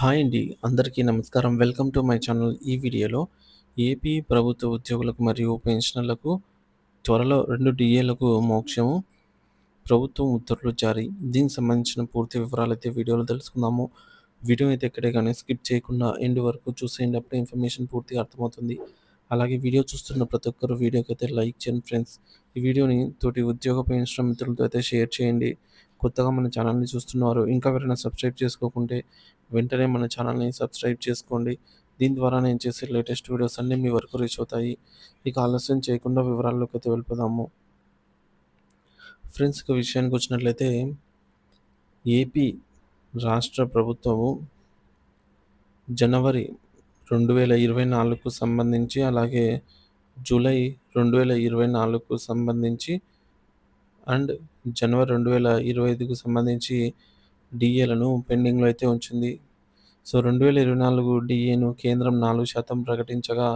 Hi అండి. అందరికీ నమస్కారం. Welcome to my channel. ఈ వీడియోలో ఏపీ ప్రభుత్వ ఉద్యోగులకు మరియు పెన్షనర్లకు త్వరలో రెండు డీఏలకు మోక్షము. ప్రభుత్వం ఉత్తర్వులు జారీ. దీనికి సంబంధించిన పూర్తి వివరాలు అయితే వీడియోలో తెలుసుకుందాము. వీడియో అయితే ఎక్కడే కానీ స్కిప్ చేయకుండా ఎండ్ వరకు చూసేయండి. అప్పుడే ఇన్ఫర్మేషన్ పూర్తిగా అర్థమవుతుంది. అలాగే వీడియో చూస్తున్న ప్రతి ఒక్కరు వీడియోకైతే లైక్ చేయండి ఫ్రెండ్స్. ఈ వీడియోని తోటి ఉద్యోగ పెన్షన్ మిత్రులతో అయితే షేర్ చేయండి. కొత్తగా మన ఛానల్‌ని చూస్తున్నారు ఇంకా ఎవరైనా సబ్స్క్రైబ్ చేసుకోకుంటే వెంటనే మన ఛానల్‌ని సబ్స్క్రైబ్ చేసుకోండి. దీని ద్వారా నేను చేసే లేటెస్ట్ వీడియోస్ అన్నీ మీ వరకు రీచ్ అవుతాయి. ఇక ఆలస్యం చేయకుండా వివరాల్లోకైతే వెళ్ళిపోదాము. ఫ్రెండ్స్ ఇక విషయానికి వచ్చినట్లయితే ఏపీ రాష్ట్ర ప్రభుత్వము జనవరి 2024కు సంబంధించి అలాగే జూలై 2024కు సంబంధించి అండ్ జనవరి రెండు వేల ఇరవై ఐదుకు సంబంధించి డిఏలను పెండింగ్లో అయితే ఉంచింది. సో రెండు వేల ఇరవై నాలుగు డిఏను కేంద్రం నాలుగు శాతం ప్రకటించగా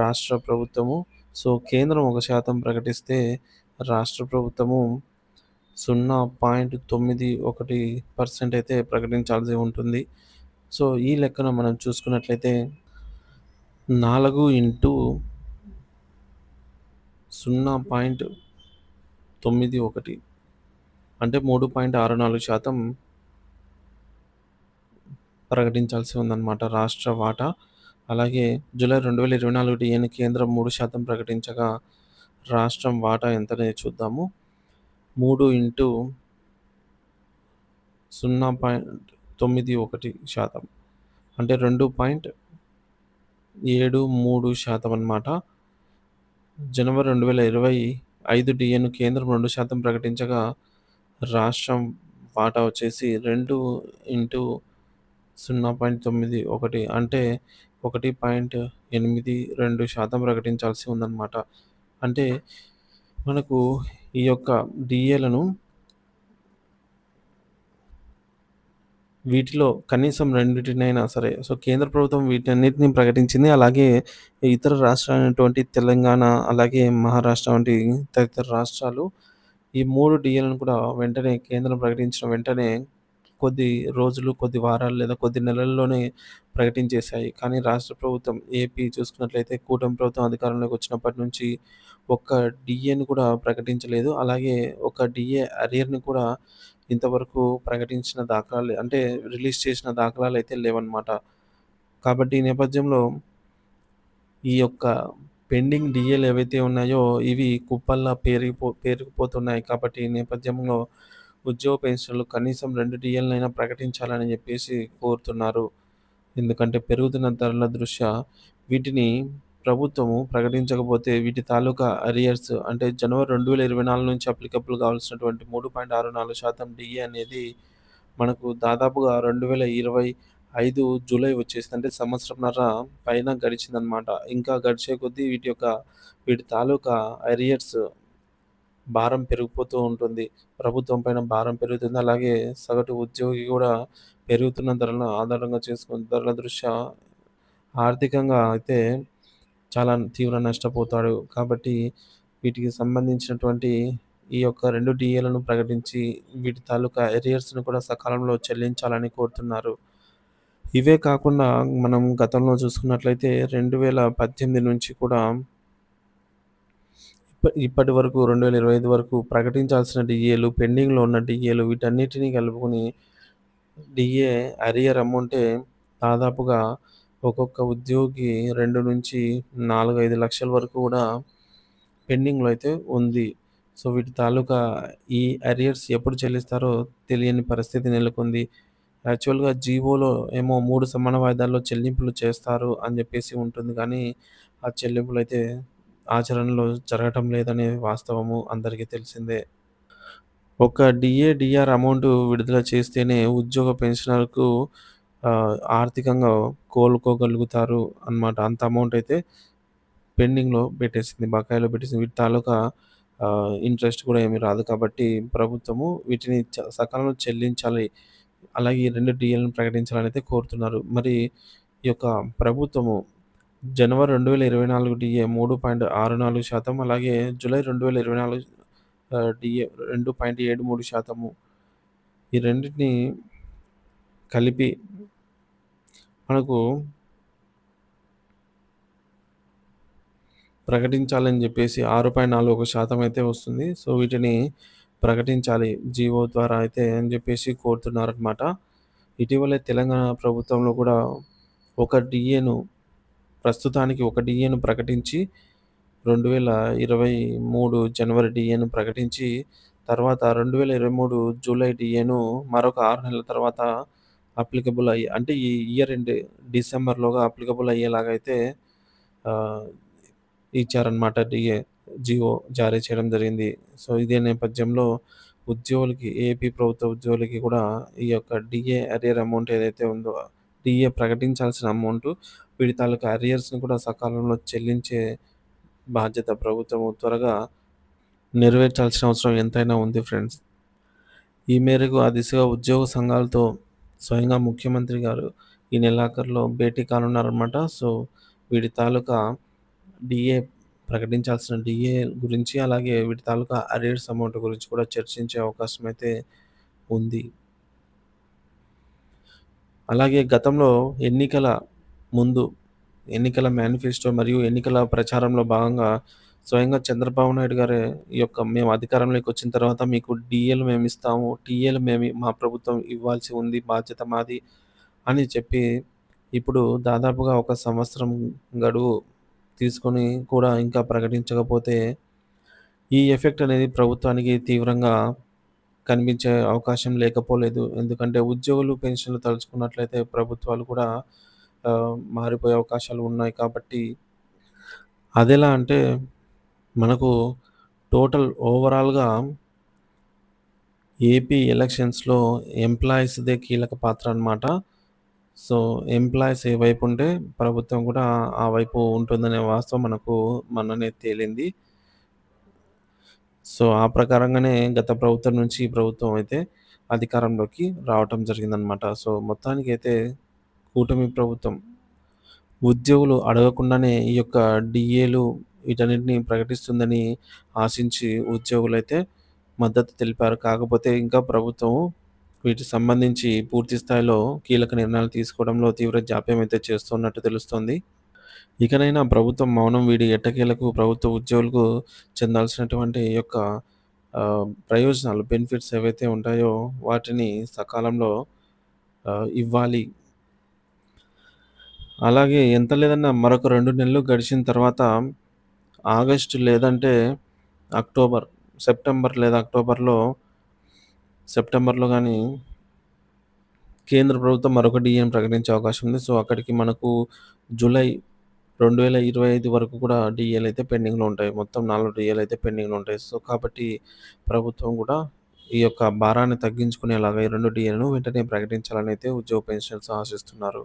రాష్ట్ర ప్రభుత్వము సో కేంద్రం ఒక శాతం ప్రకటిస్తే రాష్ట్ర ప్రభుత్వము సున్నా పాయింట్ తొమ్మిది ఒకటి పర్సెంట్ అయితే ప్రకటించాల్సి ఉంటుంది. సో ఈ లెక్కన మనం చూసుకున్నట్లయితే నాలుగు ఇంటూ సున్నా పాయింట్ తొమ్మిది ఒకటి. అంటే మూడు పాయింట్ ఆరు నాలుగు శాతం ప్రకటించాల్సి ఉందన్నమాట రాష్ట్ర వాటా. అలాగే జూలై రెండు వేల ఇరవై నాలుగు డిఎన్ కేంద్రం మూడు శాతం ప్రకటించగా రాష్ట్రం వాటా ఎంతనే చూద్దాము. మూడు ఇంటూ సున్నా పాయింట్ తొమ్మిది ఒకటి శాతం. అంటే రెండు పాయింట్ ఏడు మూడు శాతం అన్నమాట. జనవరి రెండు వేల ఇరవై ఐదు డిఎను కేంద్రం రెండు శాతం ప్రకటించగా రాష్ట్రం వాటా వచ్చేసి రెండు ఇంటూ సున్నా పాయింట్ తొమ్మిది ఒకటి అంటే ఒకటి పాయింట్ ఎనిమిది రెండు శాతం ప్రకటించాల్సి ఉందన్నమాట. అంటే మనకు ఈ యొక్క డిఏలను వీటిలో కనీసం రెండింటినైనా సరే సో కేంద్ర ప్రభుత్వం వీటన్నిటిని ప్రకటించింది. అలాగే ఇతర రాష్ట్రాలైనటువంటి తెలంగాణ, అలాగే మహారాష్ట్ర వంటి తదితర రాష్ట్రాలు ఈ మూడు డిఎలను కూడా వెంటనే కేంద్రం ప్రకటించిన వెంటనే కొద్ది రోజులు, కొద్ది వారాలు లేదా కొద్ది నెలల్లోనే ప్రకటించేశాయి. కానీ రాష్ట్ర ప్రభుత్వం ఏపీ చూసుకున్నట్లయితే కూటమి ప్రభుత్వం అధికారంలోకి వచ్చినప్పటి నుంచి ఒక్క డిఏని కూడా ప్రకటించలేదు. అలాగే ఒక డిఏ అరియర్‌ని కూడా ఇంతవరకు ప్రకటించిన దాఖలాలు అంటే రిలీజ్ చేసిన దాఖలాలు అయితే లేవన్నమాట. కాబట్టి ఈ నేపథ్యంలో ఈ యొక్క పెండింగ్ డీఏలు ఏవైతే ఉన్నాయో ఇవి కుప్పల్లా పేరుకుపో పేరుకుపోతున్నాయి. కాబట్టి ఈ నేపథ్యంలో ఉద్యోగ పెన్షన్లు కనీసం 2 డీఏలనైనా ప్రకటించాలని చెప్పేసి కోరుతున్నారు. ఎందుకంటే పెరుగుతున్న ధరల దృష్ట్యా వీటిని ప్రభుత్వము ప్రకటించకపోతే వీటి తాలూకా అరియర్స్ అంటే జనవరి 2024 నుంచి అప్లికబుల్ కావాల్సినటువంటి 3.64% డీఏ అనేది మనకు దాదాపుగా 2025 జూలై వచ్చేసింది. అంటే సంవత్సరంన్నర పైన గడిచిందనమాట ఇంకా గడిచే కొద్దీ వీటి యొక్క వీటి తాలూకా అరియర్స్ భారం పెరిగిపోతూ ఉంటుంది. ప్రభుత్వం పైన భారం పెరుగుతుంది. అలాగే సగటు ఉద్యోగి కూడా పెరుగుతున్న ధరలను ఆధారంగా చేసుకుని ధరల దృష్ట్యా ఆర్థికంగా అయితే చాలా తీవ్ర నష్టపోతాడు. కాబట్టి వీటికి సంబంధించినటువంటి ఈ యొక్క రెండు డీఏలను ప్రకటించి వీటి తాలూకా ఎరియర్స్ను కూడా సకాలంలో చెల్లించాలని కోరుతున్నారు. ఇవే కాకుండా మనం గతంలో చూసుకున్నట్లయితే 2018 నుంచి కూడా ఇప్పటి వరకు 2025 వరకు ప్రకటించాల్సిన డిఏలు పెండింగ్‌లో ఉన్న డిఏలు వీటన్నిటిని కలుపుకొని డిఏ అరియర్ అమౌంటే దాదాపుగా ఒక్కొక్క ఉద్యోగి 2-4, 5 లక్షల వరకు కూడా పెండింగ్‌లో అయితే ఉంది. సో వీటి తాలూకా ఈ అరియర్స్ ఎప్పుడు చెల్లిస్తారో తెలియని పరిస్థితి నెలకొంది. యాక్చువల్‌గా జీవోలో ఏమో మూడు సమాన వాయిదాల్లో చెల్లింపులు చేస్తారు అని చెప్పేసి ఉంటుంది. కానీ ఆ చెల్లింపులు అయితే ఆచరణలో జరగటం లేదనే వాస్తవము అందరికీ తెలిసిందే. ఒక డిఏడిఆర్ అమౌంట్ విడుదల చేస్తేనే ఉద్యోగ పెన్షనర్‌కు ఆర్థికంగా కోలుకోగలుగుతారు అన్నమాట. అంత అమౌంట్ అయితే పెండింగ్‌లో పెట్టేసింది. బకాయిలో పెట్టేసింది. వీటి తాలూకా ఇంట్రెస్ట్ కూడా ఏమీ రాదు. కాబట్టి ప్రభుత్వము వీటిని చ సకాలంలో చెల్లించాలి. అలాగే ఈ 2 డీఏలను ప్రకటించాలని అయితే కోరుతున్నారు. మరి ఈ యొక్క ప్రభుత్వము జనవరి రెండు వేల ఇరవై నాలుగు డిఏ మూడు పాయింట్ ఆరు నాలుగు శాతం అలాగే జూలై రెండు వేల ఇరవై నాలుగు డిఏ రెండు పాయింట్ ఏడు మూడు శాతము. ఈ రెండింటిని కలిపి మనకు ప్రకటించాలని చెప్పేసి ఆరు పాయింట్ నాలుగు ఒక శాతం అయితే వస్తుంది. సో వీటిని ప్రకటించాలి జీవో ద్వారా అయితే అని చెప్పేసి కోరుతున్నారనమాట ఇటీవలే తెలంగాణ ప్రభుత్వంలో కూడా ఒక డిఏను ప్రస్తుతానికి ఒక డిఏను ప్రకటించి 2023 జనవరి డిఏను ప్రకటించి, తర్వాత 2023 జూలై డిఏను మరొక ఆరు నెలల తర్వాత అప్లికబుల్ అయ్యి అంటే ఈ ఇయర్ ఎండ్ డిసెంబర్‌లోగా అప్లికబుల్ అయ్యేలాగా అయితే ఇచ్చారనమాట డిఏ జియో జారీ చేయడం జరిగింది. సో, ఇదే నేపథ్యంలో ఉద్యోగులకి ఏపీ ప్రభుత్వ ఉద్యోగులకి కూడా ఈ యొక్క డిఏ అరియర్ అమౌంట్ ఏదైతే ఉందో, డీఏ ప్రకటించాల్సిన అమౌంటు వీటి తాలూకా అరియర్స్‌ని కూడా సకాలంలో చెల్లించే బాధ్యత ప్రభుత్వం త్వరగా నెరవేర్చాల్సిన అవసరం ఎంతైనా ఉంది ఫ్రెండ్స్. ఈ మేరకు ఆ దిశగా ఉద్యోగ సంఘాలతో స్వయంగా ముఖ్యమంత్రి గారు ఈ నెలాఖరులో భేటీ కానున్నారనమాట. సో, వీటి తాలూకా డీఏ ప్రకటించాల్సిన డిఏ గురించి, అలాగే వీటి తాలూకా అరియర్స్ అమౌంట్ గురించి కూడా చర్చించే అవకాశం అయితే ఉంది. అలాగే గతంలో ఎన్నికల ముందు ఎన్నికల మేనిఫెస్టో మరియు ఎన్నికల ప్రచారంలో భాగంగా స్వయంగా చంద్రబాబు నాయుడు గారి ఈ యొక్క మేము అధికారంలోకి వచ్చిన తర్వాత మీకు డీఏలు మేమిస్తాము. టీఎల్ మేము మా ప్రభుత్వం ఇవ్వాల్సి ఉంది. బాధ్యత మాది అని చెప్పి ఇప్పుడు దాదాపుగా ఒక సంవత్సరం గడువు తీసుకొని కూడా ఇంకా ప్రకటించకపోతే ఈ ఎఫెక్ట్ అనేది ప్రభుత్వానికి తీవ్రంగా కనిపించే అవకాశం లేకపోలేదు. ఎందుకంటే ఉద్యోగులు, పెన్షన్లు తలుచుకున్నట్లయితే ప్రభుత్వాలు కూడా ఆహ్, మారిపోయే అవకాశాలు ఉన్నాయి కాబట్టి అదెలా అంటే మనకు టోటల్ ఓవరాల్‌గా ఏపీ ఎలక్షన్స్‌లో ఎంప్లాయీస్‌దే కీలక పాత్ర అనమాట. సో, ఎంప్లాయీస్ ఏ వైపు ఉంటే ప్రభుత్వం కూడా ఆ వైపు ఉంటుందనే వాస్తవం మనకు మొన్ననే తేలింది. సో, ఆ ప్రకారంగానే గత ప్రభుత్వం నుంచి ఈ ప్రభుత్వం అయితే అధికారంలోకి రావటం జరిగిందనమాట. సో, మొత్తానికైతే కూటమి ప్రభుత్వం ఉద్యోగులు అడగకుండానే ఈ యొక్క డీఏలు వీటన్నిటిని ప్రకటిస్తుందని ఆశించి ఉద్యోగులైతే మద్దతు తెలిపారు. కాకపోతే ఇంకా ప్రభుత్వం వీటికి సంబంధించి పూర్తి స్థాయిలో కీలక నిర్ణయాలు తీసుకోవడంలో తీవ్ర జాప్యం అయితే చేస్తున్నట్టు తెలుస్తోంది. ఇకనైనా ప్రభుత్వం మౌనం వీడి ఎట్టకేలకు ప్రభుత్వ ఉద్యోగులకు చెందాల్సినటువంటి యొక్క ప్రయోజనాలు, బెనిఫిట్స్ ఏవైతే ఉంటాయో వాటిని సకాలంలో ఇవ్వాలి. అలాగే ఎంత లేదన్నా మరొక రెండు నెలలు గడిచిన తర్వాత ఆగస్టు లేదంటే అక్టోబర్, సెప్టెంబర్ లేదా అక్టోబర్‌లో సెప్టెంబర్‌లో కానీ కేంద్ర ప్రభుత్వం మరొక డిఎం ప్రకటించే అవకాశం ఉంది. సో, అక్కడికి మనకు జూలై 2025 వరకు కూడా డీఏలయితే పెండింగ్‌లో ఉంటాయి. మొత్తం నాలుగు 4 డీఏలయితే పెండింగ్‌లో ఉంటాయి. సో, కాబట్టి ప్రభుత్వం కూడా ఈ యొక్క భారాన్ని తగ్గించుకునేలాగా ఈ 2 డీఏలను వెంటనే ప్రకటించాలని అయితే ఉద్యోగ పెన్షన్స్ ఆశిస్తున్నారు.